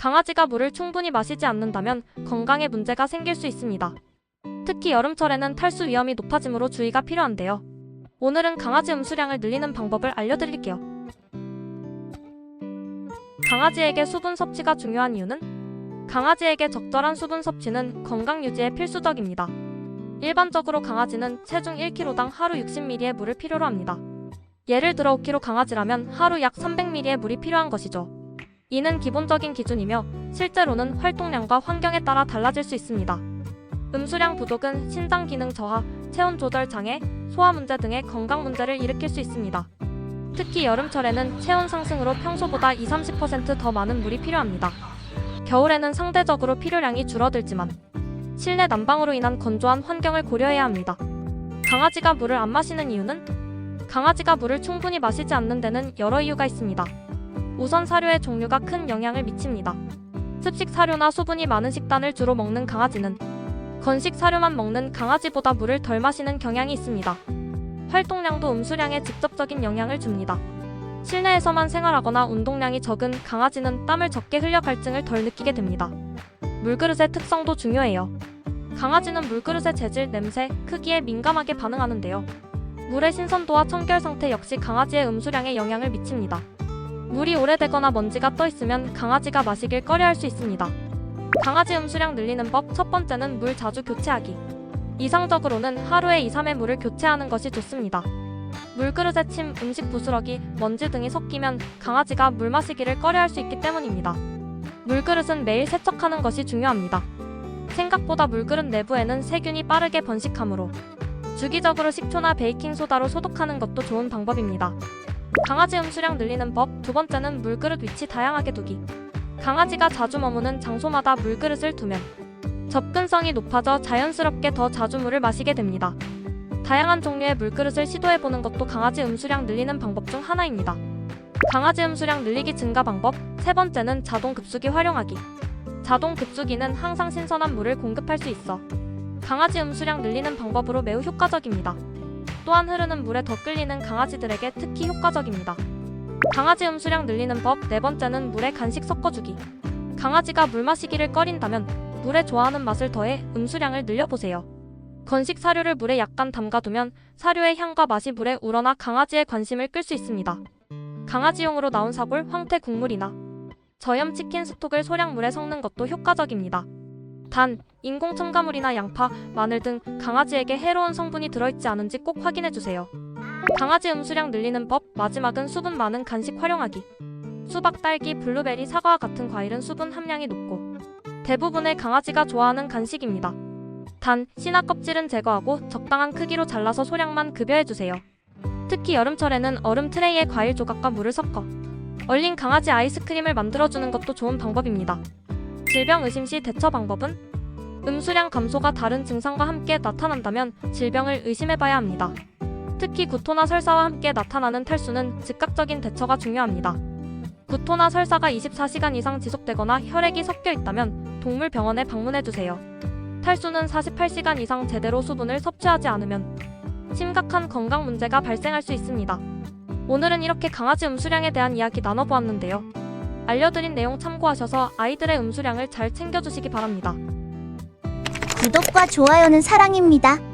강아지가 물을 충분히 마시지 않는다면 건강에 문제가 생길 수 있습니다. 특히 여름철에는 탈수 위험이 높아지므로 주의가 필요한데요. 오늘은 강아지 음수량을 늘리는 방법을 알려드릴게요. 강아지에게 수분 섭취가 중요한 이유는 강아지에게 적절한 수분 섭취는 건강 유지에 필수적입니다. 일반적으로 강아지는 체중 1kg당 하루 60ml의 물을 필요로 합니다. 예를 들어 5kg 강아지라면 하루 약 300ml의 물이 필요한 것이죠. 이는 기본적인 기준이며 실제로는 활동량과 환경에 따라 달라질 수 있습니다. 음수량 부족은 신장 기능 저하, 체온 조절 장애, 소화 문제 등의 건강 문제를 일으킬 수 있습니다. 특히 여름철에는 체온 상승으로 평소보다 2, 30%더 많은 물이 필요합니다. 겨울에는 상대적으로 필요량이 줄어들지만 실내 난방으로 인한 건조한 환경을 고려해야 합니다. 강아지가 물을 안 마시는 이유는 강아지가 물을 충분히 마시지 않는 데는 여러 이유가 있습니다. 우선 사료의 종류가 큰 영향을 미칩니다. 습식 사료나 수분이 많은 식단을 주로 먹는 강아지는 건식 사료만 먹는 강아지보다 물을 덜 마시는 경향이 있습니다. 활동량도 음수량에 직접적인 영향을 줍니다. 실내에서만 생활하거나 운동량이 적은 강아지는 땀을 적게 흘려 갈증을 덜 느끼게 됩니다. 물그릇의 특성도 중요해요. 강아지는 물그릇의 재질, 냄새, 크기에 민감하게 반응하는데요. 물의 신선도와 청결 상태 역시 강아지의 음수량에 영향을 미칩니다. 물이 오래되거나 먼지가 떠 있으면 강아지가 마시길 꺼려할 수 있습니다. 강아지 음수량 늘리는 법 첫 번째는 물 자주 교체하기. 이상적으로는 하루에 2, 3회 물을 교체하는 것이 좋습니다. 물그릇에 침, 음식 부스러기, 먼지 등이 섞이면 강아지가 물 마시기를 꺼려할 수 있기 때문입니다. 물그릇은 매일 세척하는 것이 중요합니다. 생각보다 물그릇 내부에는 세균이 빠르게 번식하므로 주기적으로 식초나 베이킹소다로 소독하는 것도 좋은 방법입니다. 강아지 음수량 늘리는 법 두 번째는 물그릇 위치 다양하게 두기. 강아지가 자주 머무는 장소마다 물그릇을 두면 접근성이 높아져 자연스럽게 더 자주 물을 마시게 됩니다. 다양한 종류의 물그릇을 시도해보는 것도 강아지 음수량 늘리는 방법 중 하나입니다. 강아지 음수량 늘리기 증가 방법 세 번째는 자동 급수기 활용하기. 자동 급수기는 항상 신선한 물을 공급할 수 있어 강아지 음수량 늘리는 방법으로 매우 효과적입니다. 또한 흐르는 물에 더 끌리는 강아지들에게 특히 효과적입니다. 강아지 음수량 늘리는 법 네 번째는 물에 간식 섞어주기. 강아지가 물 마시기를 꺼린다면 물에 좋아하는 맛을 더해 음수량을 늘려보세요. 건식 사료를 물에 약간 담가두면 사료의 향과 맛이 물에 우러나 강아지의 관심을 끌 수 있습니다. 강아지용으로 나온 사골, 황태 국물이나 저염 치킨 스톡을 소량 물에 섞는 것도 효과적입니다. 단, 인공 첨가물이나 양파, 마늘 등 강아지에게 해로운 성분이 들어있지 않은지 꼭 확인해 주세요. 강아지 음수량 늘리는 법 마지막은 수분 많은 간식 활용하기. 수박, 딸기, 블루베리, 사과와 같은 과일은 수분 함량이 높고 대부분의 강아지가 좋아하는 간식입니다. 단, 신화 껍질은 제거하고 적당한 크기로 잘라서 소량만 급여해 주세요. 특히 여름철에는 얼음 트레이에 과일 조각과 물을 섞어 얼린 강아지 아이스크림을 만들어주는 것도 좋은 방법입니다. 질병 의심 시 대처 방법은 음수량 감소가 다른 증상과 함께 나타난다면 질병을 의심해봐야 합니다. 특히 구토나 설사와 함께 나타나는 탈수는 즉각적인 대처가 중요합니다. 구토나 설사가 24시간 이상 지속되거나 혈액이 섞여 있다면 동물병원에 방문해주세요. 탈수는 48시간 이상 제대로 수분을 섭취하지 않으면 심각한 건강 문제가 발생할 수 있습니다. 오늘은 이렇게 강아지 음수량에 대한 이야기 나눠보았는데요. 알려드린 내용 참고하셔서 아이들의 음수량을 잘 챙겨주시기 바랍니다. 구독과 좋아요는 사랑입니다.